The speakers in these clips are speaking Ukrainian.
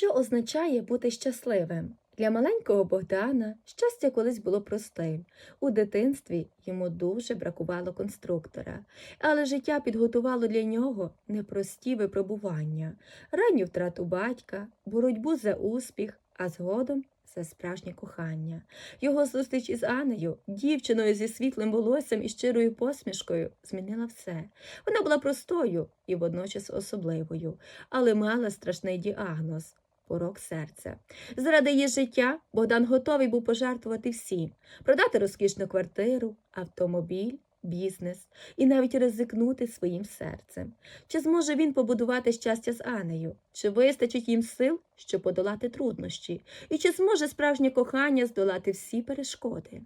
Що означає бути щасливим? Для маленького Богдана щастя колись було простим. У дитинстві йому дуже бракувало конструктора, але життя підготувало для нього непрості випробування, ранню втрату батька, боротьбу за успіх, а згодом за справжнє кохання. Його зустріч із Анею, дівчиною зі світлим волоссям і щирою посмішкою, змінила все. Вона була простою і водночас особливою, але мала страшний діагноз порок серця. Заради її життя Богдан готовий був пожертвувати всім, продати розкішну квартиру, автомобіль, бізнес і навіть ризикнути своїм серцем. Чи зможе він побудувати щастя з Анею? Чи вистачить їм сил, щоб подолати труднощі? І чи зможе справжнє кохання здолати всі перешкоди?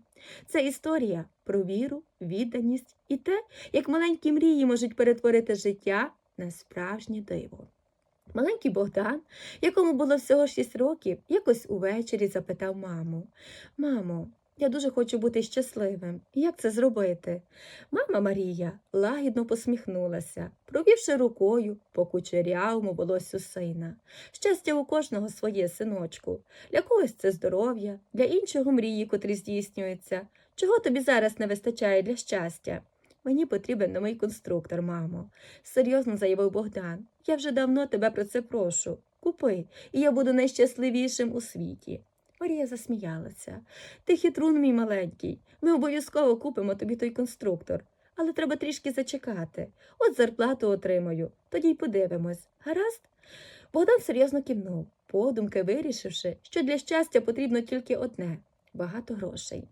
Це історія про віру, відданість і те, як маленькі мрії можуть перетворити життя на справжнє диво. Маленький Богдан, якому було всього шість років, якось увечері запитав маму Мамо, я дуже хочу бути щасливим. Як це зробити? Мама Марія лагідно посміхнулася, провівши рукою по кучерявому волосю сина. Щастя у кожного своє синочку. Для когось це здоров'я, для іншого мрії, котрі здійснюються. Чого тобі зараз не вистачає для щастя? Мені потрібен новий конструктор, мамо, серйозно заявив Богдан. Я вже давно тебе про це прошу. Купи, і я буду найщасливішим у світі. Марія засміялася. Ти хитрун, мій маленький. Ми обов'язково купимо тобі той конструктор. Але треба трішки зачекати. От зарплату отримаю, тоді й подивимось. Гаразд? Богдан серйозно кивнув, подумки вирішивши, що для щастя потрібно тільки одне багато грошей.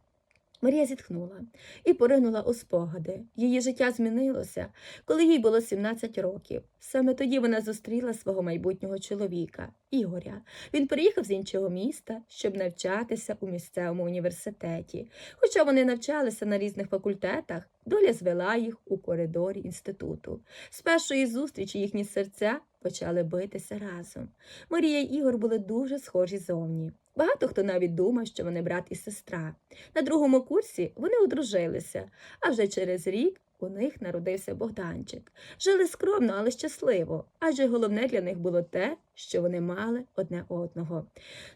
Марія зітхнула і поринула у спогади. Її життя змінилося, коли їй було 17 років. Саме тоді вона зустріла свого майбутнього чоловіка, Ігоря. Він приїхав з іншого міста, щоб навчатися у місцевому університеті. Хоча вони навчалися на різних факультетах, доля звела їх у коридорі інституту. З першої зустрічі їхні серця почали битися разом. Марія й Ігор були дуже схожі зовні. Багато хто навіть думав, що вони брат і сестра. На другому курсі вони одружилися, а вже через рік у них народився Богданчик. Жили скромно, але щасливо, адже головне для них було те, що вони мали одне одного.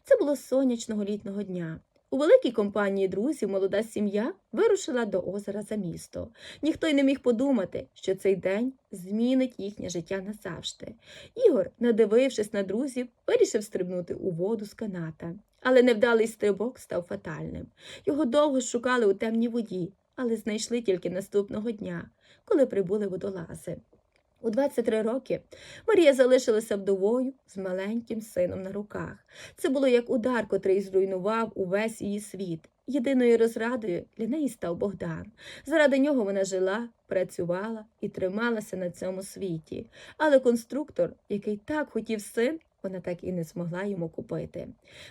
Це було сонячного літнього дня. У великій компанії друзів молода сім'я вирушила до озера за місто. Ніхто й не міг подумати, що цей день змінить їхнє життя назавжди. Ігор, надивившись на друзів, вирішив стрибнути у воду з каната. Але невдалий стрибок став фатальним. Його довго шукали у темній воді, але знайшли тільки наступного дня, коли прибули водолази. У 23 роки Марія залишилася вдовою з маленьким сином на руках. Це було як удар, котрий зруйнував увесь її світ. Єдиною розрадою для неї став Богдан. Заради нього вона жила, працювала і трималася на цьому світі. Але конструктор, який так хотів син, вона так і не змогла йому купити.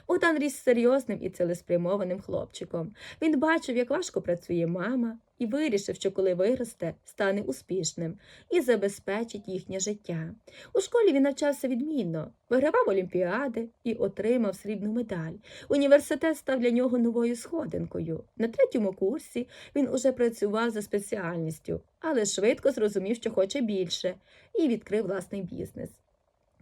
Богдан ріс серйозним і цілеспрямованим хлопчиком. Він бачив, як важко працює мама, і вирішив, що коли виросте, стане успішним і забезпечить їхнє життя. У школі він навчався відмінно, вигравав олімпіади і отримав срібну медаль. Університет став для нього новою сходинкою. На третьому курсі він уже працював за спеціальністю, але швидко зрозумів, що хоче більше, і відкрив власний бізнес.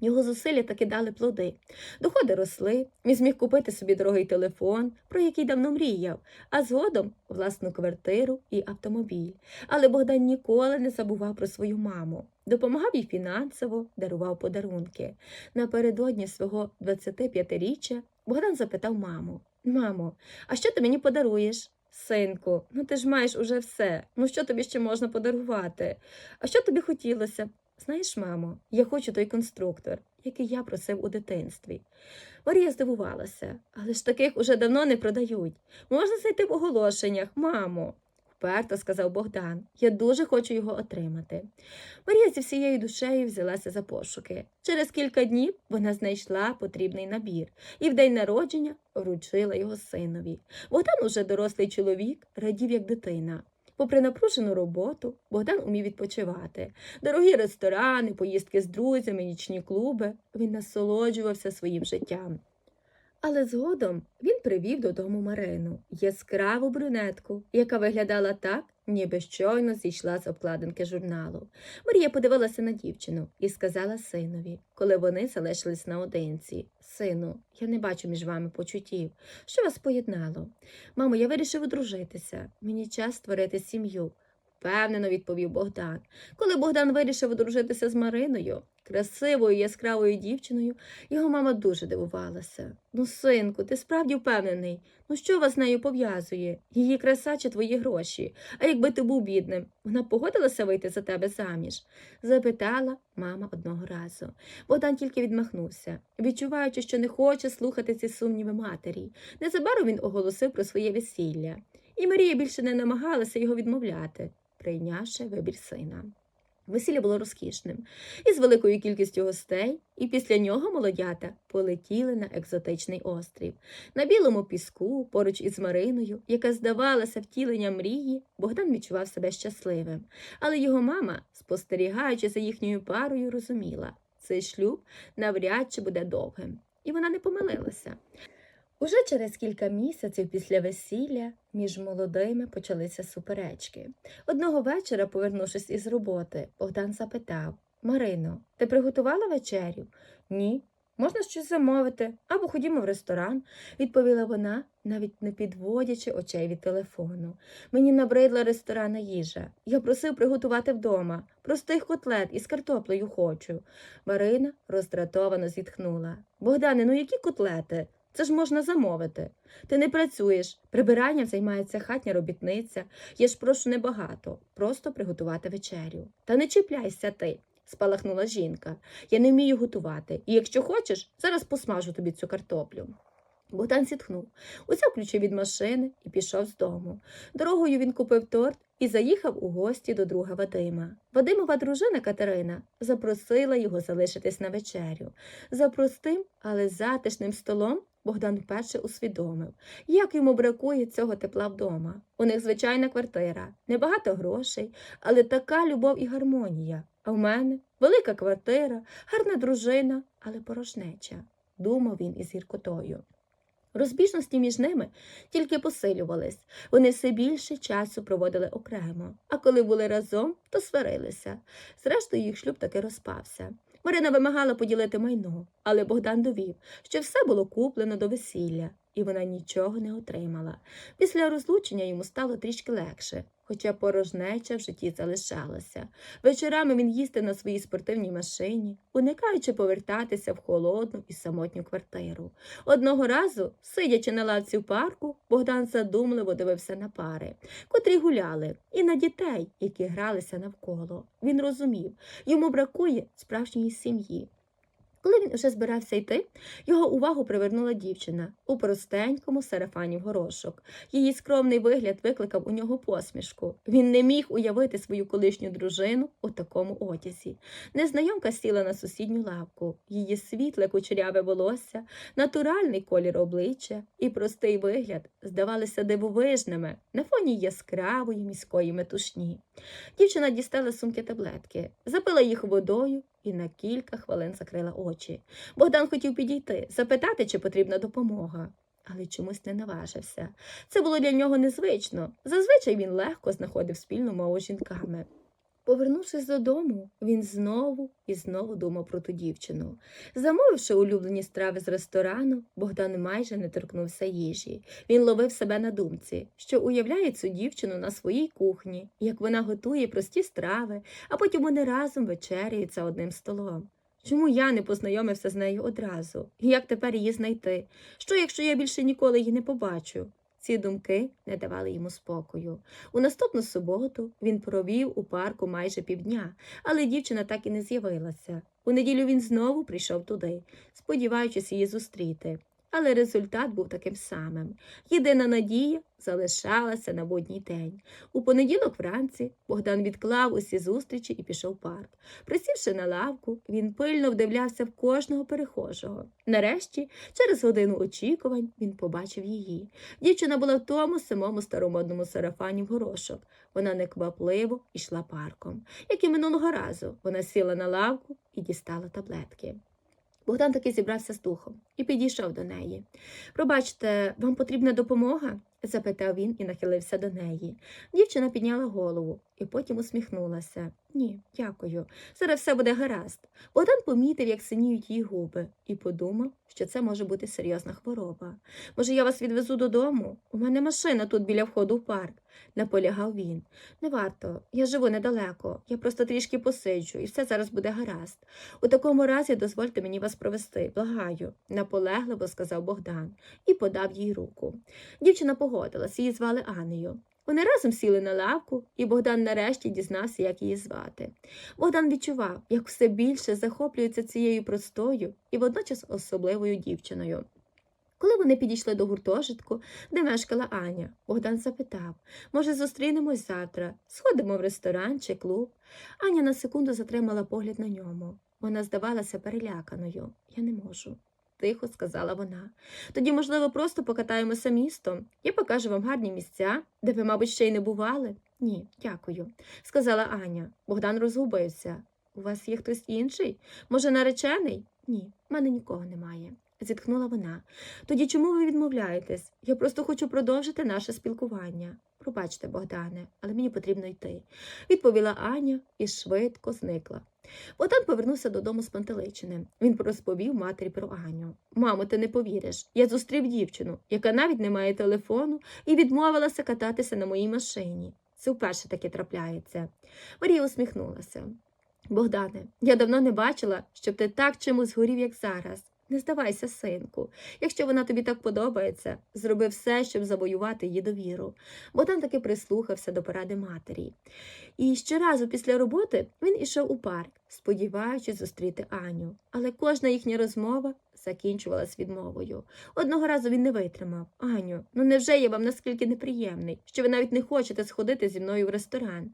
Його зусилля таки дали плоди. Доходи росли, він зміг купити собі дорогий телефон, про який давно мріяв, а згодом власну квартиру і автомобіль. Але Богдан ніколи не забував про свою маму. Допомагав їй фінансово, дарував подарунки. Напередодні свого 25-річчя Богдан запитав маму: Мамо, а що ти мені подаруєш? Синку, ну ти ж маєш уже все. Ну що тобі ще можна подарувати? А що тобі хотілося? Знаєш, мамо, я хочу той конструктор, який я просив у дитинстві. Марія здивувалася, але ж таких уже давно не продають. Можна знайти в оголошеннях, мамо. Вперто сказав Богдан. Я дуже хочу його отримати. Марія зі всією душею взялася за пошуки. Через кілька днів вона знайшла потрібний набір і в день народження вручила його синові. Богдан, уже дорослий чоловік, радів як дитина. Попри напружену роботу, Богдан умів відпочивати. Дорогі ресторани, поїздки з друзями, нічні клуби. Він насолоджувався своїм життям. Але згодом він привів додому Марину, яскраву брюнетку, яка виглядала так, ніби щойно зійшла з обкладинки журналу. Марія подивилася на дівчину і сказала синові, коли вони залишились наодинці. Сину, я не бачу між вами почуттів. Що вас поєднало? Мамо, я вирішив одружитися. Мені час створити сім'ю. Впевнено відповів Богдан. Коли Богдан вирішив одружитися з Мариною, красивою яскравою дівчиною, його мама дуже дивувалася. Ну, синку, ти справді впевнений? Ну що вас з нею пов'язує? Її краса чи твої гроші? А якби ти був бідним, вона погодилася вийти за тебе заміж? запитала мама одного разу. Богдан тільки відмахнувся, відчуваючи, що не хоче слухати ці сумніви матері. Незабаром він оголосив про своє весілля, і Марія більше не намагалася його відмовляти, прийнявши вибір сина. Весілля було розкішним, із великою кількістю гостей, і після нього молодята полетіли на екзотичний острів. На білому піску, поруч із Мариною, яка здавалася втіленням мрії, Богдан відчував себе щасливим. Але його мама, спостерігаючи за їхньою парою, розуміла, цей шлюб навряд чи буде довгим. І вона не помилилася. Уже через кілька місяців після весілля між молодими почалися суперечки. Одного вечора, повернувшись із роботи, Богдан запитав Марино, ти приготувала вечерю? Ні. Можна щось замовити або ходімо в ресторан, відповіла вона, навіть не підводячи очей від телефону. Мені набридла ресторанна їжа. Я просив приготувати вдома. Простих котлет із картоплею хочу. Марина роздратовано зітхнула. Богдане, ну які котлети? Це ж можна замовити. Ти не працюєш, прибиранням займається хатня робітниця. Я ж прошу небагато, просто приготувати вечерю. Та не чіпляйся ти, спалахнула жінка. Я не вмію готувати, і якщо хочеш, зараз посмажу тобі цю картоплю. Богдан зітхнув, узяв ключі від машини і пішов з дому. Дорогою він купив торт і заїхав у гості до друга Вадима. Вадимова дружина Катерина запросила його залишитись на вечерю. За простим, але затишним столом Богдан вперше усвідомив, як йому бракує цього тепла вдома. У них звичайна квартира, небагато грошей, але така любов і гармонія. А в мене велика квартира, гарна дружина, але порожнеча, думав він із гіркотою. Розбіжності між ними тільки посилювались, вони все більше часу проводили окремо, а коли були разом, то сварилися. Зрештою, їх шлюб таки розпався. Марина вимагала поділити майно, але Богдан довів, що все було куплено до весілля, і вона нічого не отримала. Після розлучення йому стало трішки легше, хоча порожнеча в житті залишалася. Вечорами він їздив на своїй спортивній машині, уникаючи повертатися в холодну і самотню квартиру. Одного разу, сидячи на лавці в парку, Богдан задумливо дивився на пари, котрі гуляли, і на дітей, які гралися навколо. Він розумів, йому бракує справжньої сім'ї. Коли він уже збирався йти, його увагу привернула дівчина у простенькому сарафані в горошок. Її скромний вигляд викликав у нього посмішку. Він не міг уявити свою колишню дружину у такому одязі. Незнайомка сіла на сусідню лавку. Її світле кучеряве волосся, натуральний колір обличчя і простий вигляд здавалися дивовижними на фоні яскравої міської метушні. Дівчина дістала сумки таблетки, запила їх водою і на кілька хвилин закрила очі. Богдан хотів підійти, запитати, чи потрібна допомога. Але чомусь не наважився. Це було для нього незвично. Зазвичай він легко знаходив спільну мову з жінками. Повернувшись додому, він знову і знову думав про ту дівчину. Замовивши улюблені страви з ресторану, Богдан майже не торкнувся їжі. Він ловив себе на думці, що уявляє цю дівчину на своїй кухні, як вона готує прості страви, а потім вони разом вечеряють за одним столом. Чому я не познайомився з нею одразу? Як тепер її знайти? Що, якщо я більше ніколи її не побачу? Ці думки не давали йому спокою. У наступну суботу він провів у парку майже півдня, але дівчина так і не з'явилася. У неділю він знову прийшов туди, сподіваючись її зустріти. Але результат був таким самим. Єдина надія залишалася на будній день. У понеділок вранці Богдан відклав усі зустрічі і пішов в парк. Присівши на лавку, він пильно вдивлявся в кожного перехожого. Нарешті, через годину очікувань, він побачив її. Дівчина була в тому самому старомодному сарафані в горошок. Вона неквапливо йшла парком. Як і минулого разу, вона сіла на лавку і дістала таблетки. Богдан таки зібрався з духом і підійшов до неї. Пробачте, вам потрібна допомога? Запитав він і нахилився до неї. Дівчина підняла голову і потім усміхнулася. Ні, дякую. Зараз все буде гаразд. Богдан помітив, як синіють її губи, і подумав, що це може бути серйозна хвороба. Може, я вас відвезу додому? У мене машина тут біля входу в парк, наполягав він. Не варто, я живу недалеко, я просто трішки посиджу, і все зараз буде гаразд. У такому разі дозвольте мені вас провести, благаю, наполегливо сказав Богдан і подав їй руку. Дівчина погодилась, її звали Анею. Вони разом сіли на лавку, і Богдан нарешті дізнався, як її звати. Богдан відчував, як все більше захоплюється цією простою і водночас особливою дівчиною. Коли вони підійшли до гуртожитку, де мешкала Аня, Богдан запитав може, зустрінемось завтра, сходимо в ресторан чи клуб. Аня на секунду затримала погляд на ньому. Вона здавалася переляканою. Я не можу. Тихо сказала вона. Тоді, можливо, просто покатаємося містом. Я покажу вам гарні місця, де ви, мабуть, ще й не бували. Ні, дякую, сказала Аня. Богдан розгубився. У вас є хтось інший? Може, наречений? Ні, в мене нікого немає. Зітхнула вона. Тоді чому ви відмовляєтесь? Я просто хочу продовжити наше спілкування. Пробачте, Богдане, але мені потрібно йти, відповіла Аня і швидко зникла. Богдан повернувся додому з пантеличиним. Він розповів матері про Аню. Мамо, ти не повіриш. Я зустрів дівчину, яка навіть не має телефону і відмовилася кататися на моїй машині. Це вперше таке трапляється. Марія усміхнулася. Богдане, я давно не бачила, щоб ти так чимось горів, як зараз. Не здавайся, синку. Якщо вона тобі так подобається, зроби все, щоб завоювати її довіру. Богдан таки прислухався до поради матері. І щоразу після роботи він ішов у парк, сподіваючись зустріти Аню. Але кожна їхня розмова закінчувалась відмовою. Одного разу він не витримав. Аню, ну невже я вам наскільки неприємний, що ви навіть не хочете сходити зі мною в ресторан?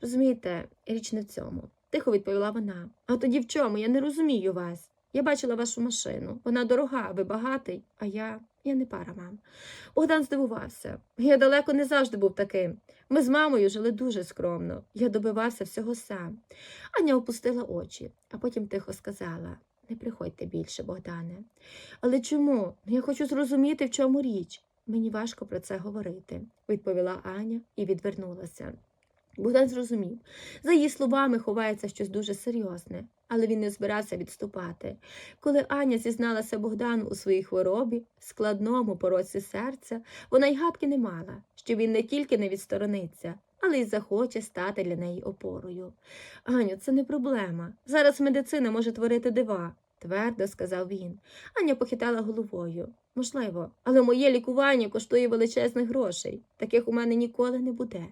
Розумієте, річ не в цьому. Тихо відповіла вона. А тоді в чому? Я не розумію вас. Я бачила вашу машину. Вона дорога, ви багатий, а я. Я не пара вам. Богдан здивувався. Я далеко не завжди був таким. Ми з мамою жили дуже скромно. Я добивався всього сам. Аня опустила очі, а потім тихо сказала не приходьте більше, Богдане. Але чому? Я хочу зрозуміти, в чому річ. Мені важко про це говорити, відповіла Аня і відвернулася. Богдан зрозумів. За її словами ховається щось дуже серйозне, але він не збирався відступати. Коли Аня зізналася Богдану у своїй хворобі, складному пороці серця, вона й гадки не мала, що він не тільки не відсторониться, але й захоче стати для неї опорою. Аню, це не проблема. Зараз медицина може творити дива, твердо сказав він. Аня похитала головою. Можливо, але моє лікування коштує величезних грошей. Таких у мене ніколи не буде.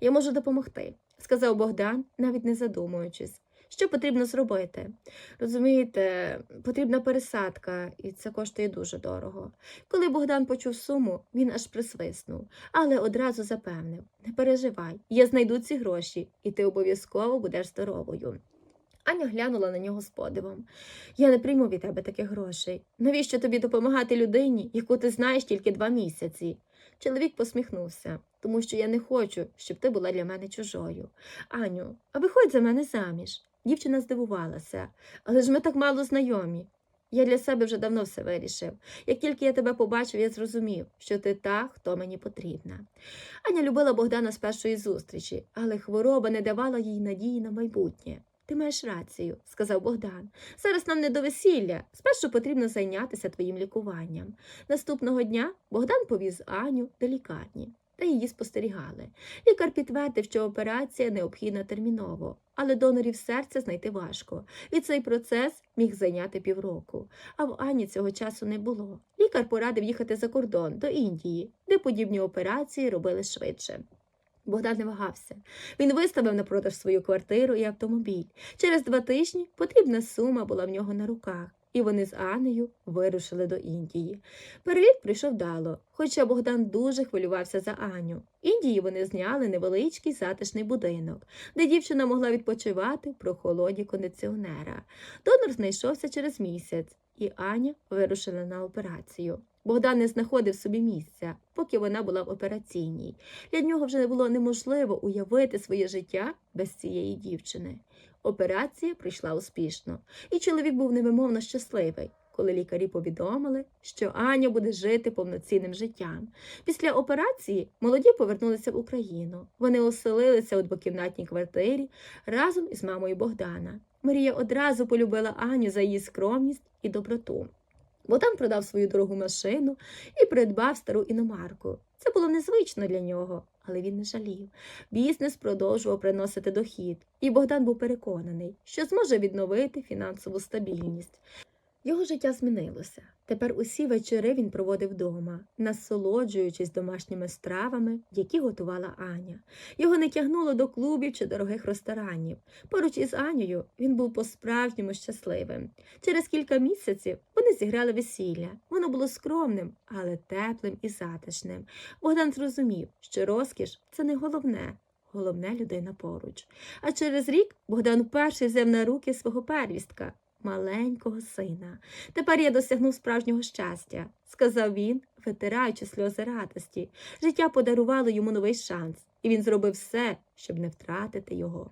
Я можу допомогти, сказав Богдан, навіть не задумуючись. Що потрібно зробити? Розумієте, потрібна пересадка, і це коштує дуже дорого. Коли Богдан почув суму, він аж присвиснув, але одразу запевнив не переживай, я знайду ці гроші, і ти обов'язково будеш здоровою. Аня глянула на нього з подивом. Я не прийму від тебе таких грошей. Навіщо тобі допомагати людині, яку ти знаєш тільки два місяці? Чоловік посміхнувся, тому що я не хочу, щоб ти була для мене чужою. Аню, а виходь за мене заміж. Дівчина здивувалася, але ж ми так мало знайомі. Я для себе вже давно все вирішив. Як тільки я тебе побачив, я зрозумів, що ти та, хто мені потрібна. Аня любила Богдана з першої зустрічі, але хвороба не давала їй надії на майбутнє. Ти маєш рацію, сказав Богдан. Зараз нам не до весілля. Спершу потрібно зайнятися твоїм лікуванням. Наступного дня Богдан повіз Аню до лікарні, та її спостерігали. Лікар підтвердив, що операція необхідна терміново, але донорів серця знайти важко, і цей процес міг зайняти півроку. А в Ані цього часу не було. Лікар порадив їхати за кордон до Індії, де подібні операції робили швидше. Богдан не вагався. Він виставив на продаж свою квартиру і автомобіль. Через два тижні потрібна сума була в нього на руках, і вони з Анею вирушили до Індії. Переліт прийшов дало, хоча Богдан дуже хвилювався за Аню. Індії вони зняли невеличкий затишний будинок, де дівчина могла відпочивати в прохолоді кондиціонера. Донор знайшовся через місяць, і Аня вирушила на операцію. Богдан не знаходив собі місця, поки вона була в операційній. Для нього вже не було неможливо уявити своє життя без цієї дівчини. Операція пройшла успішно, і чоловік був невимовно щасливий. коли лікарі повідомили, що Аня буде жити повноцінним життям. Після операції молоді повернулися в Україну. Вони оселилися у двокімнатній квартирі разом із мамою Богдана. Марія одразу полюбила Аню за її скромність і доброту. Богдан продав свою дорогу машину і придбав стару іномарку. Це було незвично для нього, але він не жалів. Бізнес продовжував приносити дохід, і Богдан був переконаний, що зможе відновити фінансову стабільність. Його життя змінилося. Тепер усі вечори він проводив вдома, насолоджуючись домашніми стравами, які готувала Аня. Його не тягнуло до клубів чи дорогих ресторанів. Поруч із Анею він був по-справжньому щасливим. Через кілька місяців вони зіграли весілля. Воно було скромним, але теплим і затишним. Богдан зрозумів, що розкіш це не головне. Головне людина поруч. А через рік Богдан вперше взяв на руки свого первістка, маленького сина. Тепер я досягнув справжнього щастя, сказав він, витираючи сльози радості. Життя подарувало йому новий шанс, і він зробив все, щоб не втратити його.